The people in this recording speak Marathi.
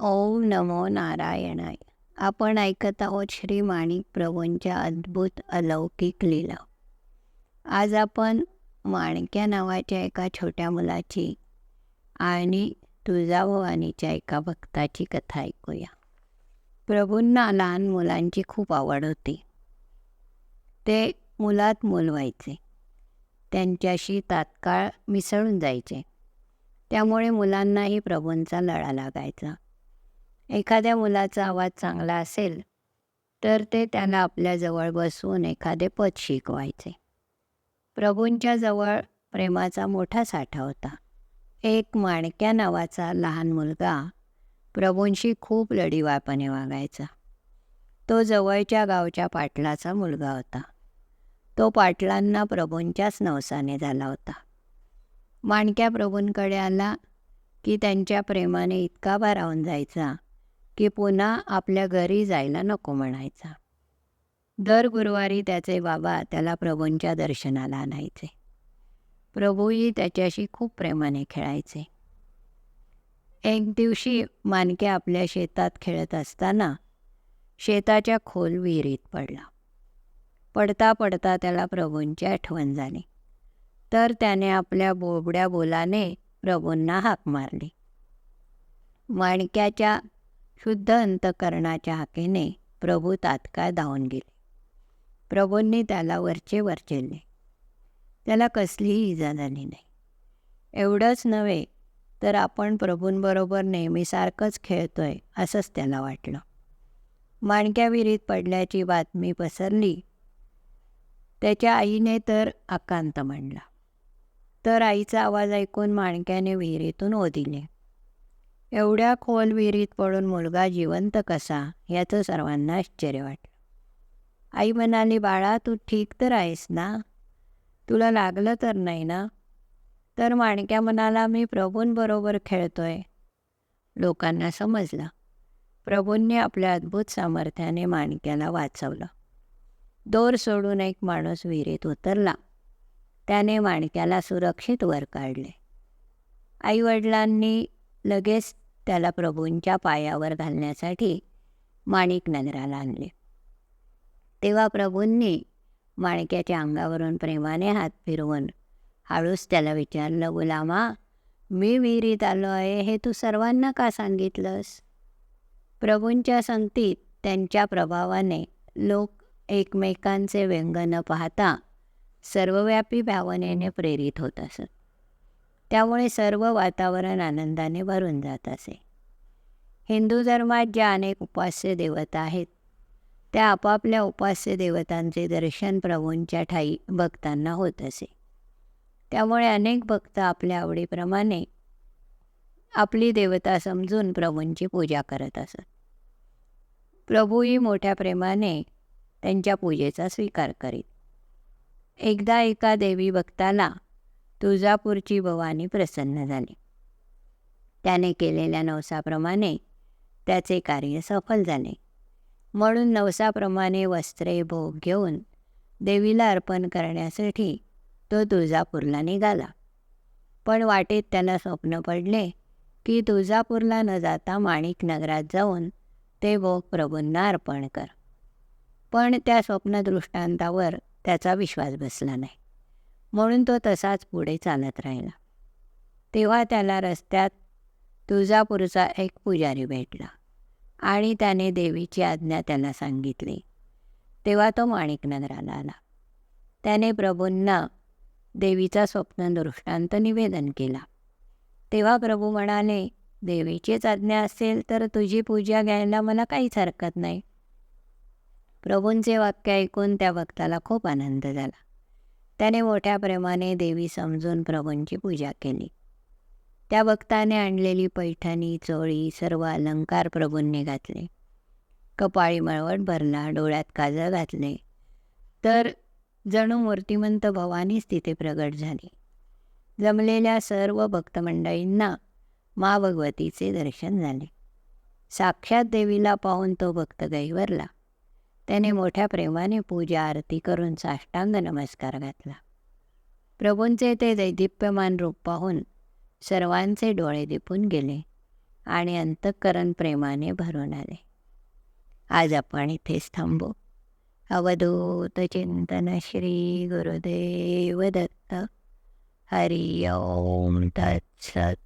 ओम नमो नारायणाय. आपण ऐकत आहोत श्री माणिक प्रभूंच्या अद्भुत अलौकिक लीला. आज आपण माणक्या नावाच्या एका छोट्या मुलाची आणि तुळजाभवानीच्या एका भक्ताची कथा ऐकूया. प्रभूंना लहान मुलांची खूप आवड होती. ते मुलात मूल व्हायचे त्यांच्याशी तात्काळ मिसळून जायचे. त्यामुळे मुलांनाही प्रभूंचा लळा लागायचा. एखाद्या मुलाचा आवाज चांगला असेल तर ते त्याला आपल्याजवळ बसवून एखादे पद शिकवायचे. प्रभूंच्या जवळ प्रेमाचा मोठा साठा होता. एक माणक्या नावाचा लहान मुलगा प्रभूंशी खूप लढीवाळपणे वागायचा. तो जवळच्या गावच्या पाटलाचा मुलगा होता. तो पाटलांना प्रभूंच्याच नवसाने झाला होता. माणक्या प्रभूंकडे आला की त्यांच्या प्रेमाने इतका भारावून जायचा की पुन्हा आपल्या घरी जायला नको म्हणायचा. दर गुरुवारी त्याचे बाबा त्याला प्रभूंच्या दर्शनाला आणायचे. प्रभूही त्याच्याशी खूप प्रेमाने खेळायचे. एक दिवशी मानक्या आपल्या शेतात खेळत असताना शेताच्या खोल विहिरीत पडला. पडता पडता त्याला प्रभूंची आठवण झाली. तर त्याने आपल्या बोबड्या बोलाने प्रभूंना हाक मारली. माणक्याच्या शुद्ध अंतकरणाच्या हाकेने प्रभू तात्काळ धावून गेले. प्रभूंनी त्याला वरचे वरचेले त्याला कसलीही इजा झाली नाही. एवढंच नव्हे तर आपण प्रभूंबरोबर नेहमीसारखंच खेळतोय असंच त्याला वाटलं. माणक्या विहिरीत पडल्याची बातमी पसरली. त्याच्या आईने तर आकांत म्हणला तर आईचा आवाज ऐकून माणक्याने विहिरीतून ओदिले. एवढ्या खोल विहिरीत पडून मुलगा जिवंत कसा याचं सर्वांना आश्चर्य वाटलं. आई म्हणाली बाळा तू ठीक तर आहेस ना? तुला लागलं तर नाही ना? तर माणक्या म्हणाला मी प्रभूंबरोबर खेळतोय. लोकांना समजलं. प्रभूंनी आपल्या अद्भुत सामर्थ्याने माणक्याला वाचवलं. दोर सोडून एक माणूस विहिरीत उतरला. त्याने माणक्याला सुरक्षित वर काढले. आईवडिलांनी लगेच त्याला प्रभूंच्या पायावर घालण्यासाठी माणिक नगराला आणले. तेव्हा प्रभूंनी माणक्याच्या अंगावरून प्रेमाने हात फिरवून हळूच त्याला विचारलं गुलामा मी विहिरीत आलो आहे हे तू सर्वांना का सांगितलंस? प्रभूंच्या संगतीत त्यांच्या प्रभावाने लोक एकमेकांचे व्यंग न पाहता सर्वव्यापी भावनेने प्रेरित होत असत. त्यामुळे सर्व वातावरण आनंदाने भरून जात असे. हिंदू धर्मात ज्या अनेक उपास्य देवता आहेत त्या आपापल्या उपास्य देवतांचे दर्शन प्रभूंच्या ठाई भक्तांना होत असे. त्यामुळे अनेक भक्त आपल्या आवडीप्रमाणे आपली देवता समजून प्रभूंची पूजा करत असत. प्रभूही मोठ्या प्रेमाने त्यांच्या पूजेचा स्वीकार करीत. एकदा एका देवी भक्ताला तुळजापूरची भवानी प्रसन्न झाली. त्याने केलेल्या नवसाप्रमाणे त्याचे कार्य सफल झाले. म्हणून नवसाप्रमाणे वस्त्रे भोग घेऊन देवीला अर्पण करण्यासाठी तो तुळजापूरला निघाला. पण वाटेत त्याला स्वप्न पडले की तुळजापूरला न जाता माणिक नगरात जाऊन ते भोग प्रभूंना अर्पण कर. पण त्या स्वप्नदृष्टांतावर त्याचा विश्वास बसला नाही. म्हणून तो तसाच पुढे चालत राहिला. तेव्हा त्याला रस्त्यात तुळजापूरचा एक पुजारी भेटला आणि त्याने देवीची आज्ञा त्याला सांगितली. तेव्हा तो माणिकनगराला आला. त्याने प्रभूंना देवीचा स्वप्न दृष्टांत निवेदन केला. तेव्हा प्रभू म्हणाले देवीचीच आज्ञा असेल तर तुझी पूजा घ्यायला मला काहीच हरकत नाही. प्रभूंचे वाक्य ऐकून त्या भक्ताला खूप आनंद झाला. त्याने मोठ्या प्रेमाने देवी समजून प्रभूंची पूजा केली. त्या भक्ताने आणलेली पैठणी चोळी सर्व अलंकार प्रभूंनी घातले. कपाळी मळवट भरला डोळ्यात काजळ घातले. तर जणू मूर्तिमंत भवानीच तिथे प्रगट झाली. जमलेल्या सर्व भक्तमंडळींना मा भगवतीचे दर्शन झाले. साक्षात देवीला पाहून तो भक्त गैवरला त्याने मोठ्या प्रेमाने पूजा आरती करून साष्टांग नमस्कार घातला. प्रभूंचे ते दैदिप्यमान रूप पाहून सर्वांचे डोळे दिपून गेले आणि अंतःकरण प्रेमाने भरून आले. आज आपण इथेच थांबू. अवधूत चिंतन श्री गुरुदेव दत्त. हरि ओम तत्सत.